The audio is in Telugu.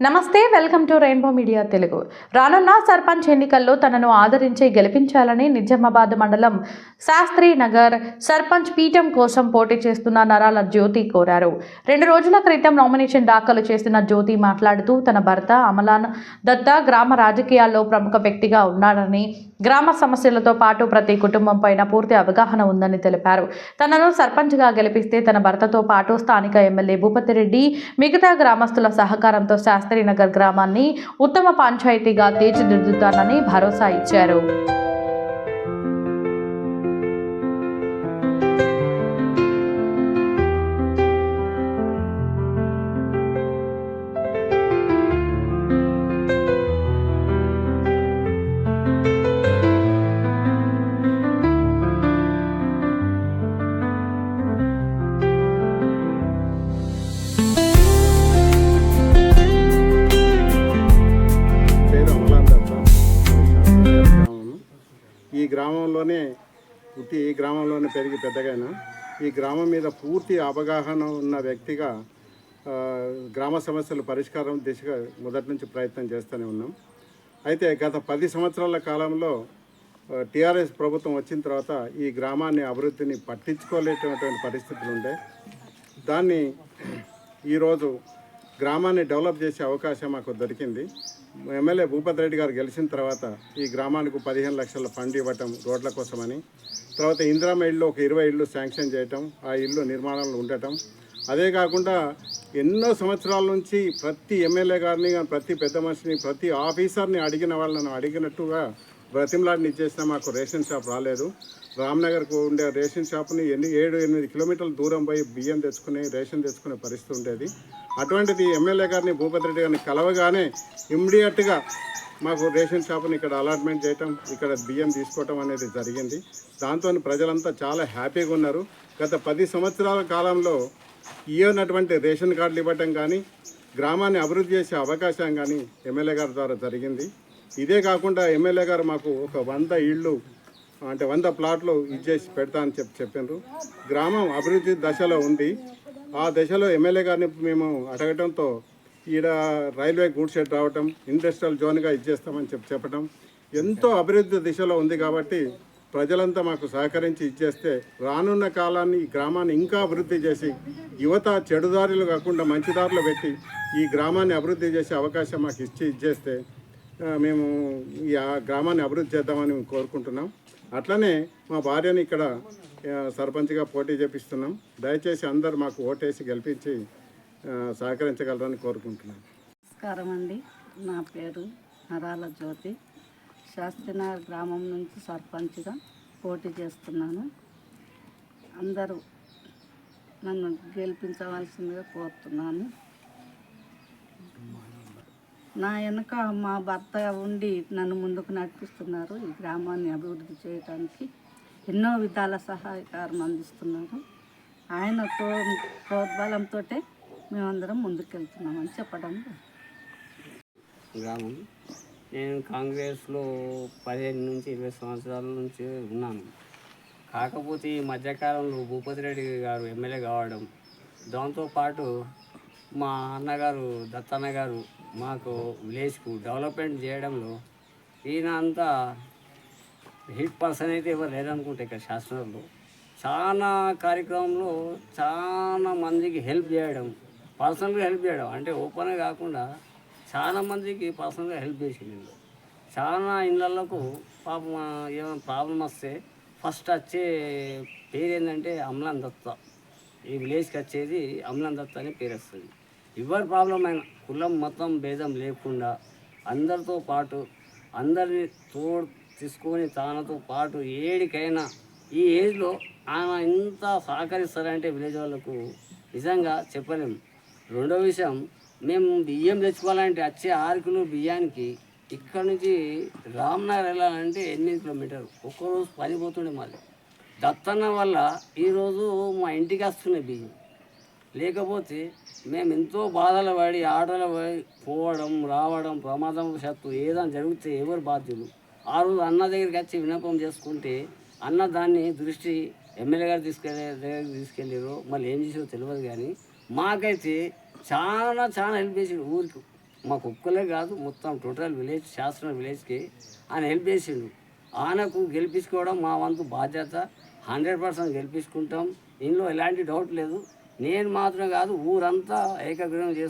నమస్తే welcome to Rainbow Media Telugu. రానున్న సర్పంచ్ ఎన్నికల్లో తనను ఆదరించి గెలిపించాలని నిజామాబాద్ మండలం శాస్త్రి నగర్ సర్పంచ్ పీఠం కోసం పోటీ చేస్తున్న నరాల జ్యోతి కోరారు. రెండు రోజుల క్రితం నామినేషన్ దాఖలు చేసిన జ్యోతి మాట్లాడుతూ తన భర్త అమలాన్ దత్తా గ్రామ రాజకీయాల్లో ప్రముఖ వ్యక్తిగా ఉన్నాడని గ్రామ సమస్యలతో పాటు ప్రతి కుటుంబం పైన పూర్తి అవగాహన ఉందని తెలిపారు. తనను సర్పంచ్గా గెలిపిస్తే తన భర్తతో పాటు స్థానిక ఎమ్మెల్యే భూపతిరెడ్డి మిగతా గ్రామస్తుల సహకారంతో శాస్త్రీనగర్ గ్రామాన్ని ఉత్తమ పంచాయతీగా తీర్చిదిద్దుతానని భరోసా ఇచ్చారు. గ్రామంలోనే పుట్టి ఈ గ్రామంలోనే పెరిగి పెద్దగైన ఈ గ్రామం మీద పూర్తి అవగాహన ఉన్న వ్యక్తిగా గ్రామ సమస్యల పరిష్కారం దిశగా మొదటి నుంచి ప్రయత్నం చేస్తూనే ఉన్నాం. అయితే గత పది సంవత్సరాల కాలంలో టీఆర్ఎస్ ప్రభుత్వం వచ్చిన తర్వాత ఈ గ్రామాన్ని అభివృద్ధిని పట్టించుకోలేటటువంటి పరిస్థితులు ఉండే. దాన్ని ఈరోజు గ్రామాన్ని డెవలప్ చేసే అవకాశం మాకు దొరికింది. ఎమ్మెల్యే భూపతి రెడ్డి గారు గెలిచిన తర్వాత ఈ గ్రామానికి పదిహేను లక్షల ఫండ్ ఇవ్వటం రోడ్ల కోసమని తర్వాత ఇందిరామ ఇళ్ళు ఒక ఇరవై ఇళ్ళు శాంక్షన్ చేయటం ఆ ఇల్లు నిర్మాణంలో ఉండటం. అదే కాకుండా ఎన్నో సంవత్సరాల నుంచి ప్రతి ఎమ్మెల్యే గారిని కానీ ప్రతి పెద్ద మనిషిని ప్రతి ఆఫీసర్ని అడిగిన వాళ్ళని అడిగినట్టుగా బ్రతిమలాడిని ఇచ్చేసినా మాకు రేషన్ షాప్ రాలేదు. రామ్నగర్కు ఉండే రేషన్ షాప్ని ఎన్ని ఏడు ఎనిమిది కిలోమీటర్ల దూరం పోయి బియ్యం తెచ్చుకుని రేషన్ తెచ్చుకునే పరిస్థితి ఉండేది. అటువంటిది ఎమ్మెల్యే గారిని భూపతి రెడ్డి గారిని కలవగానే ఇమ్మీడియట్గా మాకు రేషన్ షాప్ని ఇక్కడ అలాట్మెంట్ చేయటం ఇక్కడ బియ్యం తీసుకోవటం అనేది జరిగింది. దాంతో ప్రజలంతా చాలా హ్యాపీగా ఉన్నారు. గత పది సంవత్సరాల కాలంలో ఇవ్వనటువంటి రేషన్ కార్డులు ఇవ్వటం కానీ గ్రామాన్ని అభివృద్ధి చేసే అవకాశం కానీ ఎమ్మెల్యే గారి ద్వారా జరిగింది. ఇదే కాకుండా ఎమ్మెల్యే గారు మాకు ఒక వంద ఇళ్ళు అంటే వంద ప్లాట్లు ఇచ్చేసి పెడతా అని చెప్పి చెప్పారు గ్రామం అభివృద్ధి దశలో ఉంది. ఆ దశలో ఎమ్మెల్యే గారిని మేము అడగటంతో ఈడ రైల్వే గూడ్ షెడ్ రావటం ఇండస్ట్రియల్ జోన్గా ఇచ్చేస్తామని చెప్పి చెప్పటం ఎంతో అభివృద్ధి దిశలో ఉంది కాబట్టి ప్రజలంతా మాకు సహకరించి ఇచ్చేస్తే రానున్న కాలాన్ని ఈ గ్రామాన్ని ఇంకా అభివృద్ధి చేసి యువత చెడుదారులు కాకుండా మంచి దారిలో పెట్టి ఈ గ్రామాన్ని అభివృద్ధి చేసే అవకాశం మాకు ఇచ్చి ఇచ్చేస్తే మేము ఈ ఆ గ్రామాన్ని అభివృద్ధి చేద్దామని కోరుకుంటున్నాం. అట్లనే మా భార్యని ఇక్కడ సర్పంచ్గా పోటీ చేపిస్తున్నాం. దయచేసి అందరు మాకు ఓటేసి గెలిపించి సహకరించగలరని కోరుకుంటున్నాం. నమస్కారం అండి. నా పేరు నరాల జ్యోతి. శాస్త్రినగర్ గ్రామం నుంచి సర్పంచ్గా పోటీ చేస్తున్నాను. అందరూ నన్ను గెలిపించవలసిందిగా కోరుతున్నాను. నా వెనుక మా భర్త ఉండి నన్ను ముందుకు నడిపిస్తున్నారు ఈ గ్రామాన్ని అభివృద్ధి చేయడానికి ఎన్నో విధాల సహాయకారం అందిస్తున్నారు. ఆయన తో ప్రోద్బలంతో మేమందరం ముందుకెళ్తున్నామని చెప్పడం. గ్రామం నేను కాంగ్రెస్లో పదిహేను నుంచి ఇరవై సంవత్సరాల నుంచి ఉన్నాను. కాకపోతే ఈ మధ్యకాలంలో భూపతి రెడ్డి గారు ఎమ్మెల్యే కావడం దాంతోపాటు మా అన్నగారు దత్తన్న గారు మాకు విలేజ్కు డెవలప్మెంట్ చేయడంలో ఈయన అంతా హిట్ పర్సన్ అయితే ఎవరు లేరనుకుంటే ఇక్కడ శాసనంలో చాలా కార్యక్రమంలో చాలా మందికి హెల్ప్ చేయడం పర్సనల్గా హెల్ప్ చేయడం. అంటే ఓపెన్గా కాకుండా చాలా మందికి పర్సనల్గా హెల్ప్ చేసిండు చాలా ఇళ్ళకు పాపం ఏమైనా ప్రాబ్లం వస్తే ఫస్ట్ వచ్చే పేరు ఏంటంటే అమ్లాన్ దత్త. ఈ విలేజ్కి వచ్చేది అమ్లాన్ దత్త అనే పేరు వస్తుంది. ఎవరి ప్రాబ్లం అయినా కులం మొత్తం భేదం లేకుండా అందరితో పాటు అందరిని తోడు తీసుకొని తనతో పాటు ఏడికైనా ఈ ఏజ్లో ఆయన ఎంత సహకరిస్తారంటే విలేజ్ వాళ్ళకు నిజంగా చెప్పలేము రెండో విషయం మేము బియ్యం తెచ్చుకోవాలంటే వచ్చే ఆరు కిలో బియ్యానికి ఇక్కడ నుంచి రామ్నగర్ వెళ్ళాలంటే ఎనిమిది కిలోమీటర్లు ఒక్కరోజు పని పోతుండే మాది. దత్తన్న వల్ల ఈరోజు మా ఇంటికి వస్తున్నాయి బియ్యం. లేకపోతే మేము ఎంతో బాధలు పడి ఆటలు పడి పోవడం రావడం ప్రమాదం శత్తు ఏదైనా జరిగితే ఎవరు బాధ్యులు? ఆ రోజు అన్న దగ్గరికి వచ్చి విన్నపం చేసుకుంటే అన్న దాన్ని దృష్టి ఎమ్మెల్యే గారు తీసుకెళ్ళే దగ్గరికి తీసుకెళ్ళారు మళ్ళీ ఏం చేసారో తెలియదు కానీ మాకైతే చాలా చాలా హెల్ప్ చేసిండు ఊరికి. మాకు ఒక్కలే కాదు మొత్తం టోటల్ విలేజ్ శాస్త్ర విలేజ్కి ఆయన హెల్ప్ చేసిండు. ఆయనకు గెలిపించుకోవడం మా వంతు బాధ్యత. హండ్రెడ్ పర్సెంట్ గెలిపించుకుంటాం. ఇందులో ఎలాంటి డౌట్ లేదు. నేను మాత్రం కాదు ఊరంతా ఏకగ్రహం చేసి